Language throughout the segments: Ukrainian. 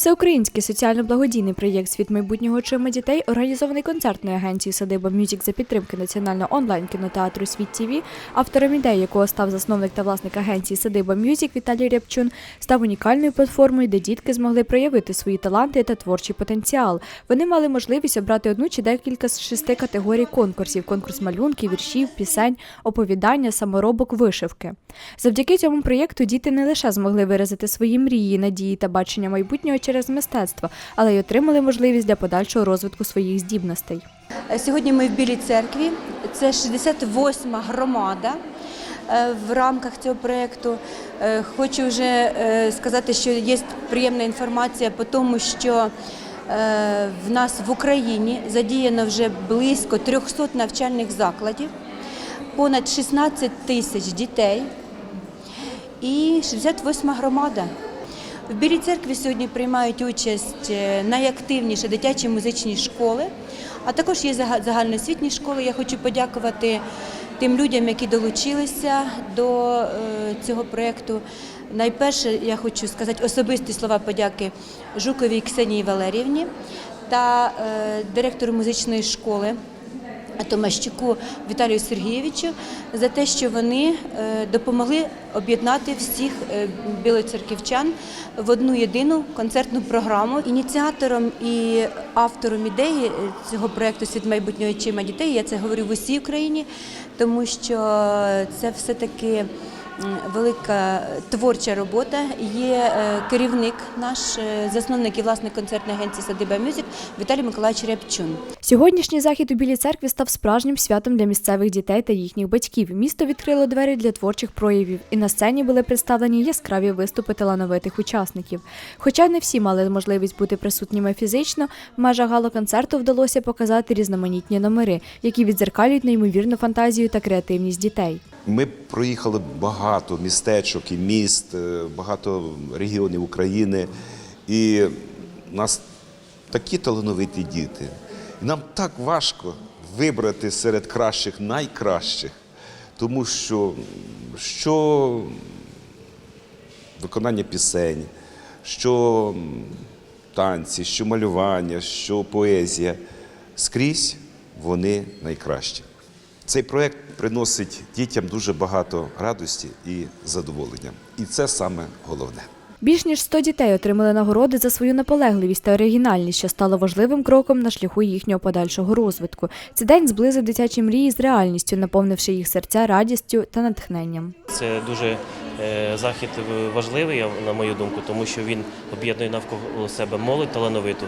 Всеукраїнський соціально-благодійний проєкт Світ майбутнього очима дітей, організований концертною агенцією Садиба Мюзік за підтримки національного онлайн кінотеатру Світ ТІВІ, автором ідеї якого став засновник та власник агенції Садиба Мюзік Віталій Рябчун, став унікальною платформою, де дітки змогли проявити свої таланти та творчий потенціал. Вони мали можливість обрати одну чи декілька з шести категорій конкурсів: конкурс малюнків, віршів, пісень, оповідання, саморобок, вишивки. Завдяки цьому проєкту діти не лише змогли виразити свої мрії, надії та бачення майбутнього через мистецтво, але й отримали можливість для подальшого розвитку своїх здібностей. Е, Сьогодні ми в Білій церкві. Це 68-ма громада е, в рамках цього проєкту. Е, Хочу вже сказати, що є приємна інформація по тому, що в нас в Україні задіяно вже близько 300 навчальних закладів, понад 16 тисяч дітей і 68 громада. В Білій церкві сьогодні приймають участь е, найактивніші дитячі музичні школи, а також є зага- загальноосвітні школи. Я хочу подякувати тим людям, які долучилися до е, цього проєкту. Найперше я хочу сказати особисті слова подяки Жуковій Ксенії Валеріївні та е, директору музичної школи Томащуку Віталію Сергійовичу за те, що вони е, допомогли об'єднати всіх е, білоцерківчан в одну єдину концертну програму. Ініціатором і автором ідеї е, цього проєкту Світ майбутнього чима дітей я це говорю в усій Україні, тому що це все таки. Велика творча робота. Є е, керівник наш, е, засновник і власник концертної агенції Садиба Мюзик Віталій Миколаївич Рябчун. Сьогоднішній захід у Білій церкві став справжнім святом для місцевих дітей та їхніх батьків. Місто відкрило двері для творчих проявів, і на сцені були представлені яскраві виступи талановитих учасників. Хоча не всі мали можливість бути присутніми фізично, в межах гала-концерту вдалося показати різноманітні номери, які відзеркалюють неймовірну фантазію та креативність дітей. Ми проїхали багато містечок і міст, е, багато регіонів України. І у нас такі талановиті діти. І нам так важко вибрати серед кращих найкращих, тому що що виконання пісень, що танці, що малювання, що поезія. Скрізь вони найкращі. Цей проект приносить дітям дуже багато радості і задоволення. І це саме головне. Більш ніж 100 дітей отримали нагороди за свою наполегливість та оригінальність, що стало важливим кроком на шляху їхнього подальшого розвитку. Цей день зблизив дитячі мрії з реальністю, наповнивши їх серця радістю та натхненням. Це дуже е, захід важливий, на мою думку, тому що він об'єднує навколо себе молодь талановиту.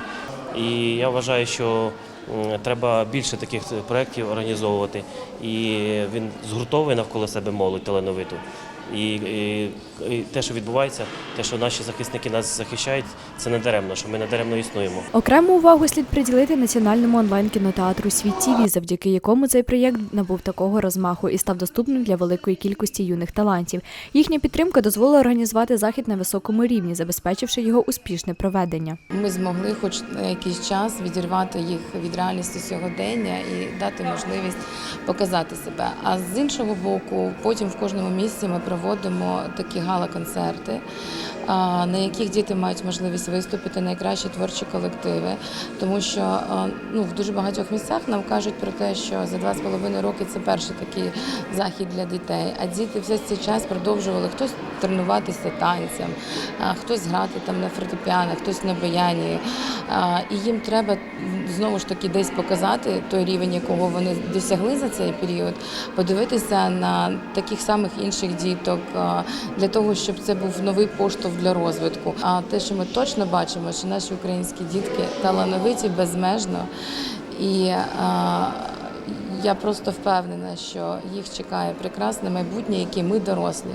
І я вважаю, що треба більше таких проєктів організовувати. І він згуртовує навколо себе молодь талановиту. І, і, і те, що відбувається, те, що наші захисники нас захищають, це не даремно, що ми не даремно існуємо. Окрему увагу слід приділити національному онлайн-кінотеатру Світ ТІВІ, завдяки якому цей проєкт набув такого розмаху і став доступним для великої кількості юних талантів. Їхня підтримка дозволила організувати захід на високому рівні, забезпечивши його успішне проведення. Ми змогли, хоч на якийсь час, відірвати їх від реальності сьогодення і дати можливість показати себе. А з іншого боку, потім в кожному місці ми проводимо такі гала-концерти, на яких діти мають можливість виступити найкращі творчі колективи, тому що ну, в дуже багатьох місцях нам кажуть про те, що за два з половиною роки це перший такий захід для дітей. А діти весь цей час продовжували хтось тренуватися танцям, хтось грати там на фортепіано, хтось на баяні. І їм треба знову ж таки десь показати той рівень, якого вони досягли за цей період, подивитися на таких самих інших діток для того, щоб це був новий поштовх для розвитку. А те, що ми точно бачимо, що наші українські дітки талановиті безмежно і. а, я просто впевнена, що їх чекає прекрасне майбутнє, яке ми дорослі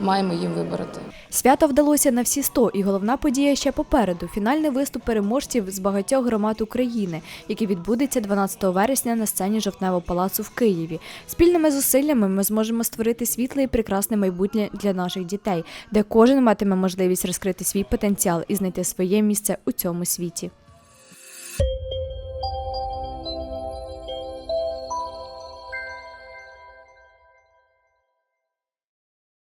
маємо їм вибороти. Свято вдалося на всі 100, і головна подія ще попереду фінальний виступ переможців з багатьох громад України, який відбудеться 12 вересня на сцені Жовтневого палацу в Києві. Спільними зусиллями ми зможемо створити світле і прекрасне майбутнє для наших дітей, де кожен матиме можливість розкрити свій потенціал і знайти своє місце у цьому світі.